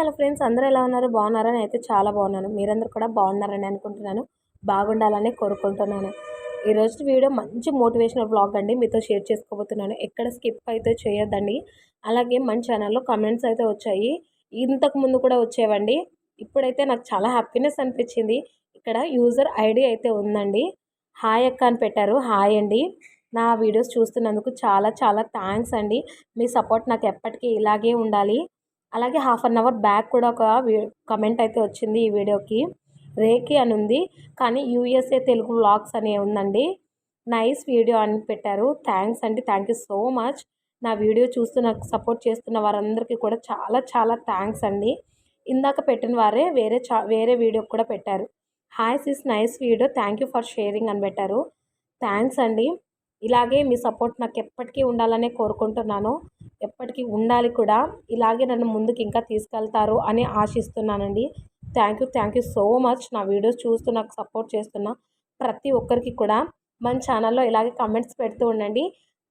Hello friends అందరూ ఎలా ఉన్నారు? బాగున్నారని అయితే చాలా బాగున్నాను. మీరందరూ కూడా బాగున్నారని అనుకుంటున్నాను. బాగుండాలని కోరుకుంటున్నాను. ఈరోజు వీడియో మంచి మోటివేషనల్ బ్లాగ్ అండి. మీతో షేర్ చేసుకోబోతున్నాను. ఎక్కడ స్కిప్ అయితే చేయొద్దండి. అలాగే మన ఛానల్లో కమెంట్స్ అయితే వచ్చాయి. ఇంతకు ముందు కూడా వచ్చేవండి. ఇప్పుడైతే నాకు చాలా హ్యాపీనెస్ అనిపించింది. ఇక్కడ యూజర్ ఐడి అయితే ఉందండి. హాయ్ అక్క అని పెట్టారు. హాయ్ అండి. నా వీడియోస్ చూస్తున్నందుకు చాలా చాలా థ్యాంక్స్ అండి. మీ సపోర్ట్ నాకు ఎప్పటికీ ఇలాగే ఉండాలి. అలాగే హాఫ్ అన్ అవర్ బ్యాక్ కూడా ఒక కమెంట్ అయితే వచ్చింది ఈ వీడియోకి. రేకి అని ఉంది. కానీ యూఎస్ఏ తెలుగు వ్లాగ్స్ అనే ఉందండి. నైస్ వీడియో అని పెట్టారు. థ్యాంక్స్ అండి. Thank you so much. నా వీడియో చూస్తూ నాకు సపోర్ట్ చేస్తున్న వారందరికీ కూడా చాలా చాలా థ్యాంక్స్ అండి. ఇందాక పెట్టిన వారే వేరే చా వేరే వీడియో కూడా పెట్టారు. Hi sis nice video. Thank you for sharing అని పెట్టారు. థ్యాంక్స్ అండి. ఇలాగే మీ సపోర్ట్ నాకు ఎప్పటికీ ఉండాలనే కోరుకుంటున్నాను. ఎప్పటికీ ఉండాలి కూడా. ఇలాగే నన్ను ముందుకు ఇంకా తీసుకెళ్తారు అని ఆశిస్తున్నానండి. Thank you thank you so much. నా వీడియోస్ చూస్తూ నాకు సపోర్ట్ చేస్తున్న ప్రతి ఒక్కరికి కూడా. మన ఛానల్లో ఇలాగే కామెంట్స్ పెడుతూ ఉండండి.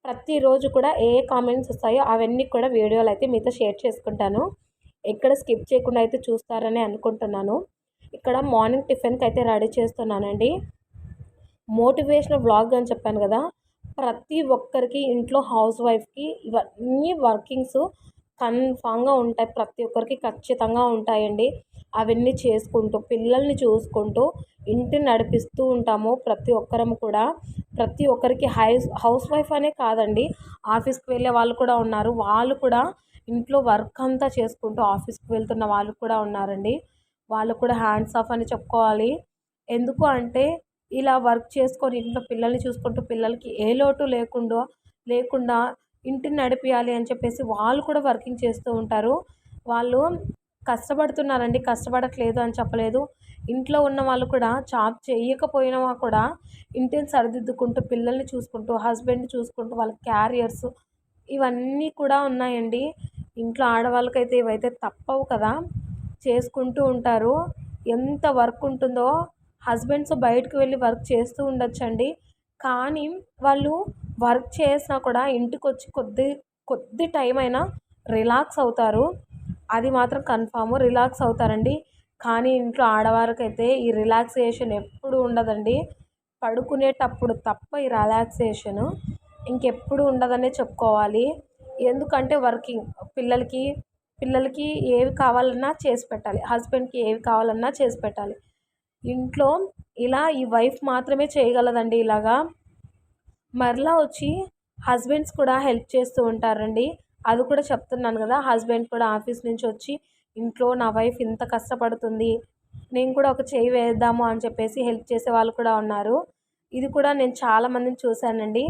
ప్రతిరోజు కూడా ఏ కామెంట్స్ వస్తాయో అవన్నీ కూడా వీడియోలు అయితే మీతో షేర్ చేసుకుంటాను. ఎక్కడ స్కిప్ చేయకుండా అయితే చూస్తారని అనుకుంటున్నాను. ఇక్కడ మార్నింగ్ టిఫిన్కి అయితే రెడీ చేస్తున్నానండి. మోటివేషనల్ వ్లాగ్ అని చెప్పాను కదా. ప్రతి ఒక్కరికి ఇంట్లో హౌస్ వైఫ్కి ఇవన్నీ వర్కింగ్స్ కన్ఫామ్గా ఉంటాయి. ప్రతి ఒక్కరికి ఖచ్చితంగా ఉంటాయండి. అవన్నీ చేసుకుంటూ పిల్లల్ని చూసుకుంటూ ఇంటిని నడిపిస్తూ ఉంటాము ప్రతి ఒక్కరం కూడా. ప్రతి ఒక్కరికి హౌస్ హౌస్ వైఫ్ అనే కాదండి. ఆఫీస్కి వెళ్ళే వాళ్ళు కూడా ఉన్నారు. వాళ్ళు కూడా ఇంట్లో వర్క్ అంతా చేసుకుంటూ ఆఫీస్కి వెళ్తున్న వాళ్ళు కూడా ఉన్నారండి. వాళ్ళు కూడా హ్యాండ్స్ ఆఫ్ అని చెప్పుకోవాలి. ఎందుకు అంటే ఇలా వర్క్ చేసుకొని ఇంట్లో పిల్లల్ని చూసుకుంటూ పిల్లలకి ఏ లోటు లేకుండా లేకుండా ఇంటిని నడిపియాలి అని చెప్పేసి వాళ్ళు కూడా వర్కింగ్ చేస్తూ ఉంటారు. వాళ్ళు కష్టపడుతున్నారండి కష్టపడట్లేదు అని చెప్పలేదు. ఇంట్లో ఉన్న వాళ్ళు కూడా జాబ్ చేయకపోయినా కూడా ఇంటిని సరిదిద్దుకుంటూ పిల్లల్ని చూసుకుంటూ హస్బెండ్ చూసుకుంటూ వాళ్ళ క్యారియర్స్ ఇవన్నీ కూడా ఉన్నాయండి. ఇంట్లో ఆడవాళ్ళకైతే ఇవైతే తప్పవు కదా. చేసుకుంటూ ఉంటారు. ఎంత వర్క్ ఉంటుందో హస్బెండ్స్ బయటకు వెళ్ళి వర్క్ చేస్తూ ఉండొచ్చండి. కానీ వాళ్ళు వర్క్ చేసినా కూడా ఇంటికి వచ్చి కొద్ది కొద్ది టైం అయినా రిలాక్స్ అవుతారు. అది మాత్రం కన్ఫామ్ రిలాక్స్ అవుతారండి. కానీ ఇంట్లో ఆడవారికైతే ఈ రిలాక్సేషన్ ఎప్పుడు ఉండదండి. పడుకునేటప్పుడు తప్ప ఈ రిలాక్సేషన్ ఇంకెప్పుడు ఉండదనే చెప్పుకోవాలి. ఎందుకంటే వర్కింగ్ పిల్లలకి పిల్లలకి ఏవి కావాలన్నా చేసి పెట్టాలి. హస్బెండ్కి ఏవి కావాలన్నా చేసి పెట్టాలి. ఇంట్లో ఇలా ఈ వైఫ్ మాత్రమే చేయగలదండి ఇలాగా. మరలా వచ్చి హస్బెండ్స్ కూడా హెల్ప్ చేస్తూ ఉంటారండి. అది కూడా చెప్తున్నాను కదా హస్బెండ్ కూడా ఆఫీస్ నుంచి వచ్చి ఇంట్లో నా వైఫ్ ఇంత కష్టపడుతుంది నేను కూడా ఒక చేయి వేద్దాము అని చెప్పేసి హెల్ప్ చేసే వాళ్ళు కూడా ఉన్నారు. ఇది కూడా నేను చాలామందిని చూశానండి.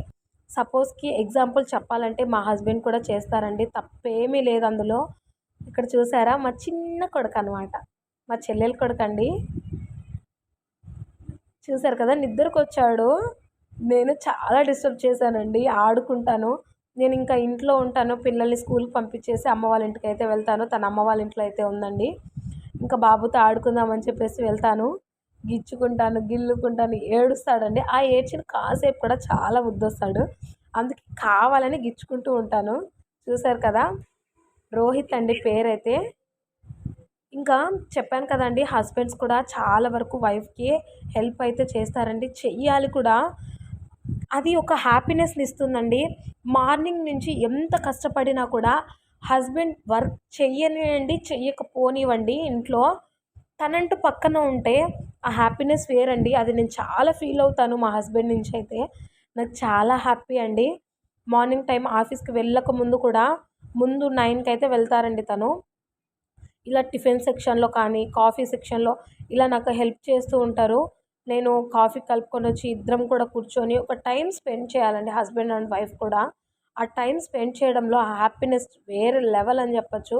సపోజ్కి ఎగ్జాంపుల్ చెప్పాలంటే మా హస్బెండ్ కూడా చేస్తారండి. తప్పేమీ లేదు అందులో. ఇక్కడ చూసారా? మా చిన్న కొడుకు అనమాట మా చెల్లెల కొడుకు అండి చూసారు కదా నిద్రకు వచ్చాడు నేను చాలా డిస్టర్బ్ చేశానండి ఆడుకుంటాను. నేను ఇంకా ఇంట్లో ఉంటాను పిల్లల్ని స్కూల్కి పంపించేసి అమ్మ వాళ్ళ ఇంటికి అయితే వెళ్తాను. తన అమ్మ వాళ్ళ ఇంట్లో అయితే ఉందండి. ఇంకా బాబుతో ఆడుకుందామని చెప్పేసి వెళ్తాను. గిచ్చుకుంటాను గిల్లుకుంటాను ఏడుస్తాడండి. ఆ ఏడ్చిన కాసేపు కూడా చాలా వస్తాడు అందుకే కావాలని గిచ్చుకుంటూ ఉంటాను. చూసారు కదా రోహిత్ అండి పేరైతే. ఇంకా చెప్పాను కదండి హస్బెండ్స్ కూడా చాలా వరకు వైఫ్కి హెల్ప్ అయితే చేస్తారండి. చెయ్యాలి కూడా. అది ఒక హ్యాపీనెస్ని ఇస్తుందండి. మార్నింగ్ నుంచి ఎంత కష్టపడినా కూడా హస్బెండ్ వర్క్ చెయ్యనివ్వండి చెయ్యకపోనివ్వండి. ఇంట్లో తనంటూ పక్కన ఉంటే ఆ హ్యాపీనెస్ వేరండి. అది నేను చాలా ఫీల్ అవుతాను మా హస్బెండ్ నుంచి అయితే. నాకు చాలా హ్యాపీ అండి. మార్నింగ్ టైం ఆఫీస్కి వెళ్ళక ముందు కూడా ముందు నైన్కి అయితే వెళ్తారండి తను. ఇలా టిఫిన్ సెక్షన్లో కానీ కాఫీ సెక్షన్లో ఇలా నాకు హెల్ప్ చేస్తూ ఉంటారు. నేను కాఫీ కలుపుకొని వచ్చి ఇద్దరం కూడా కూర్చొని ఒక టైం స్పెండ్ చేయాలండి హస్బెండ్ అండ్ వైఫ్ కూడా. ఆ టైం స్పెండ్ చేయడంలో ఆ హ్యాపీనెస్ వేరే లెవెల్ అని చెప్పచ్చు.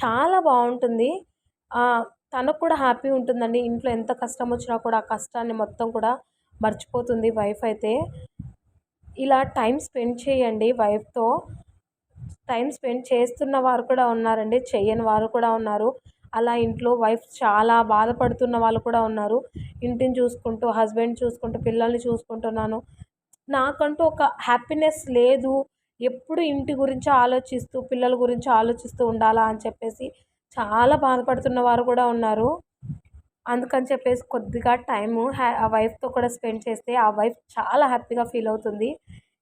చాలా బాగుంటుంది. తనకు కూడా హ్యాపీ ఉంటుందండి. ఇంట్లో ఎంత కష్టం వచ్చినా కూడా ఆ కష్టాన్ని మొత్తం కూడా మర్చిపోతుంది వైఫ్ అయితే. ఇలా టైం స్పెండ్ చేయండి వైఫ్తో. టైం స్పెండ్ చేస్తున్న వారు కూడా ఉన్నారండి చేయని వారు కూడా ఉన్నారు. అలా ఇంట్లో వైఫ్ చాలా బాధపడుతున్న వాళ్ళు కూడా ఉన్నారు. ఇంటిని చూసుకుంటూ హస్బెండ్ చూసుకుంటూ పిల్లల్ని చూసుకుంటున్నాను. నాకంటూ ఒక హ్యాపీనెస్ లేదు. ఎప్పుడు ఇంటి గురించి ఆలోచిస్తూ పిల్లల గురించి ఆలోచిస్తూ ఉండాలా అని చెప్పేసి చాలా బాధపడుతున్న వారు కూడా ఉన్నారు. అందుకని చెప్పేసి కొద్దిగా టైము హ్యా ఆ వైఫ్తో కూడా స్పెండ్ చేస్తే ఆ వైఫ్ చాలా హ్యాపీగా ఫీల్ అవుతుంది.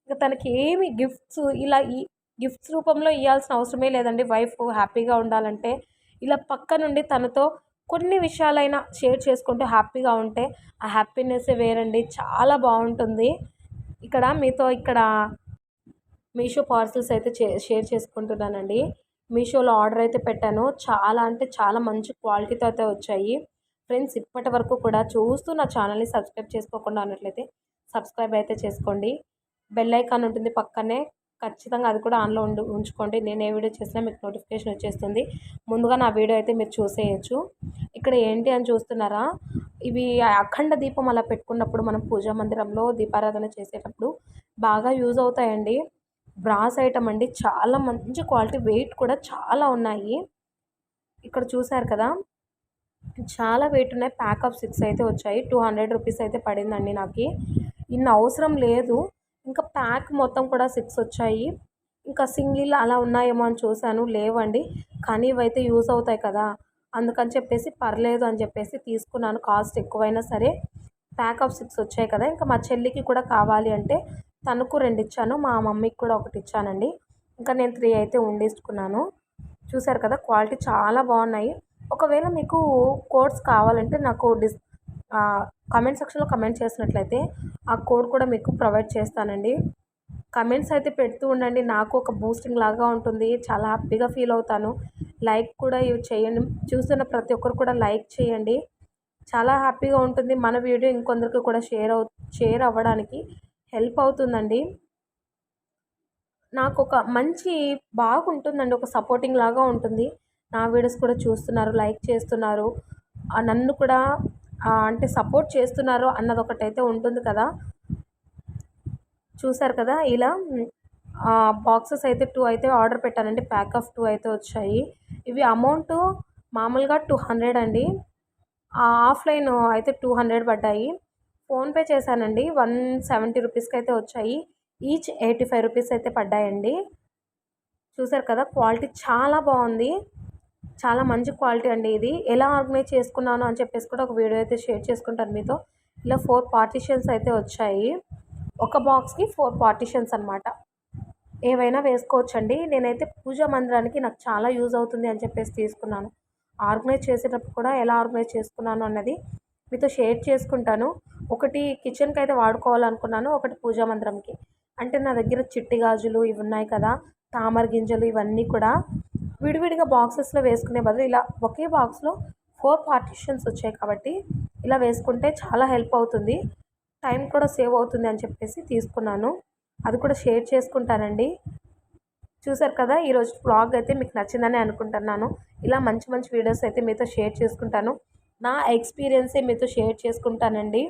ఇంకా తనకి ఏమి గిఫ్ట్స్ ఇలా ఈ గిఫ్ట్స్ రూపంలో ఇవ్వాల్సిన అవసరమే లేదండి. వైఫ్ హ్యాపీగా ఉండాలంటే ఇలా పక్క నుండి తనతో కొన్ని విషయాలైనా షేర్ చేసుకుంటూ హ్యాపీగా ఉంటే ఆ హ్యాపీనెస్సే వేరండి. చాలా బాగుంటుంది. ఇక్కడ మీతో ఇక్కడ మీషో పార్సల్స్ అయితే షేర్ చేసుకుంటున్నానండి. మీషోలో ఆర్డర్ అయితే పెట్టాను. చాలా అంటే చాలా మంచి క్వాలిటీతో అయితే వచ్చాయి. ఫ్రెండ్స్ ఇప్పటి వరకు కూడా చూస్తూ నా ఛానల్ని సబ్స్క్రైబ్ చేసుకోకుండా ఉన్నట్లయితే సబ్స్క్రైబ్ అయితే చేసుకోండి. బెల్ ఐకాన్ ఉంటుంది పక్కనే. ఖచ్చితంగా అది కూడా ఆన్లో ఉండి ఉంచుకోండి. నేను ఏ వీడియో చేసినా మీకు నోటిఫికేషన్ వచ్చేస్తుంది. ముందుగా నా వీడియో అయితే మీరు చూసేయచ్చు. ఇక్కడ ఏంటి అని చూస్తున్నారా? ఇవి అఖండ దీపం అలా పెట్టుకున్నప్పుడు మనం పూజా మందిరంలో దీపారాధన చేసేటప్పుడు బాగా యూజ్ అవుతాయండి. బ్రాస్ ఐటమ్ అండి. చాలా మంచి క్వాలిటీ వెయిట్ కూడా చాలా ఉన్నాయి. ఇక్కడ చూసారు కదా? చాలా వెయిట్ ఉన్నాయి. ప్యాక్ ఆఫ్ సిక్స్ అయితే వచ్చాయి. టూ హండ్రెడ్ రూపీస్ అయితే పడిందండి నాకు. ఇన్ని అవసరం లేదు. ఇంకా ప్యాక్ మొత్తం కూడా సిక్స్ వచ్చాయి. ఇంకా సింగిల్ అలా ఉన్నాయేమో అని చూశాను. లేవండి. కానీ ఇవైతే యూజ్ అవుతాయి కదా. అందుకని చెప్పేసి పర్లేదు అని చెప్పేసి తీసుకున్నాను. కాస్ట్ ఎక్కువైనా సరే ప్యాక్ ఆఫ్ సిక్స్ వచ్చాయి కదా. ఇంకా మా చెల్లికి కూడా కావాలి అంటే తనకు రెండు ఇచ్చాను. మా మమ్మీకి కూడా ఒకటి ఇచ్చానండి. ఇంకా నేను త్రీ అయితే ఉండించుకున్నాను చూసారు కదా క్వాలిటీ చాలా బాగున్నాయి. ఒకవేళ మీకు కోడ్స్ కావాలంటే నాకు డిస్ కమెంట్ సెక్షన్లో కమెంట్ చేసినట్లయితే ఆ కోడ్ కూడా మీకు ప్రొవైడ్ చేస్తానండి. కమెంట్స్ అయితే పెడుతూ ఉండండి. నాకు ఒక బూస్టింగ్ లాగా ఉంటుంది. చాలా హ్యాపీగా ఫీల్ అవుతాను. లైక్ కూడా ఇవి చేయండి. చూస్తున్న ప్రతి ఒక్కరు కూడా లైక్ చేయండి. చాలా హ్యాపీగా ఉంటుంది. మన వీడియో ఇంకొందరికి కూడా షేర్ అవు షేర్ అవ్వడానికి హెల్ప్ అవుతుందండి. నాకు ఒక మంచి బాగుంటుందండి. ఒక సపోర్టింగ్ లాగా ఉంటుంది. నా వీడియోస్ కూడా చూస్తున్నారు. లైక్ చేస్తున్నారు. నన్ను కూడా అంటే సపోర్ట్ చేస్తున్నారో అన్నది ఒకటైతే ఉంటుంది కదా. చూసారు కదా ఇలా బాక్సెస్ అయితే టూ అయితే ఆర్డర్ పెట్టానండి ప్యాక్ ఆఫ్ టూ అయితే వచ్చాయి. ఇవి అమౌంట్ మామూలుగా టూ హండ్రెడ్ అండి. ఆఫ్లైన్ అయితే టూ హండ్రెడ్ పడ్డాయి. ఫోన్పే చేశానండి వన్ సెవెంటీ రూపీస్కి అయితే వచ్చాయి. ఈచ్ ఎయిటీ ఫైవ్ రూపీస్ అయితే పడ్డాయండి. చూసారు కదా క్వాలిటీ చాలా బాగుంది. చాలా మంచి క్వాలిటీ అండి ఇది. ఎలా ఆర్గనైజ్ చేసుకున్నాను అని చెప్పేసి కూడా ఒక వీడియో అయితే షేర్ చేసుకుంటాను మీతో. ఇలా ఫోర్ పార్టీషన్స్ అయితే వచ్చాయి. ఒక బాక్స్కి ఫోర్ పార్టీషన్స్ అనమాట ఏవైనా వేసుకోవచ్చండి. నేనైతే పూజా మందిరానికి నాకు చాలా యూజ్ అవుతుంది అని చెప్పేసి తీసుకున్నాను. ఆర్గనైజ్ చేసేటప్పుడు కూడా ఎలా ఆర్గనైజ్ చేసుకున్నాను అన్నది మీతో షేర్ చేసుకుంటాను. ఒకటి కిచెన్కి అయితే వాడుకోవాలనుకున్నాను ఒకటి పూజా మందిరంకి. అంటే నా దగ్గర చిట్టి గాజులు ఇవి ఉన్నాయి కదా తామర గింజలు ఇవన్నీ కూడా విడివిడిగా బాక్సెస్లో వేసుకునే బదులు ఇలా ఒకే బాక్స్లో ఫోర్ పార్టిషన్స్ వచ్చాయి కాబట్టి ఇలా వేసుకుంటే చాలా హెల్ప్ అవుతుంది. టైం కూడా సేవ్ అవుతుంది అని చెప్పేసి తీసుకున్నాను. అది కూడా షేర్ చేసుకుంటానండి. చూసారు కదా ఈరోజు బ్లాగ్ అయితే మీకు నచ్చిందని అనుకుంటున్నాను. ఇలా మంచి మంచి వీడియోస్ అయితే మీతో షేర్ చేసుకుంటాను. నా ఎక్స్పీరియన్సే మీతో షేర్ చేసుకుంటానండి.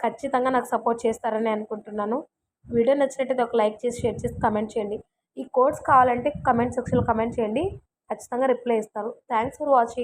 ఖచ్చితంగా నాకు సపోర్ట్ చేస్తారని అనుకుంటున్నాను. వీడియో నచ్చినట్టయితే ఒక లైక్ చేసి షేర్ చేసి కమెంట్ చేయండి. ఈ కోడ్స్ కావాలంటే కమెంట్ సెక్షన్లో కమెంట్ చేయండి. ఖచ్చితంగా రిప్లై ఇస్తారు. Thanks for watching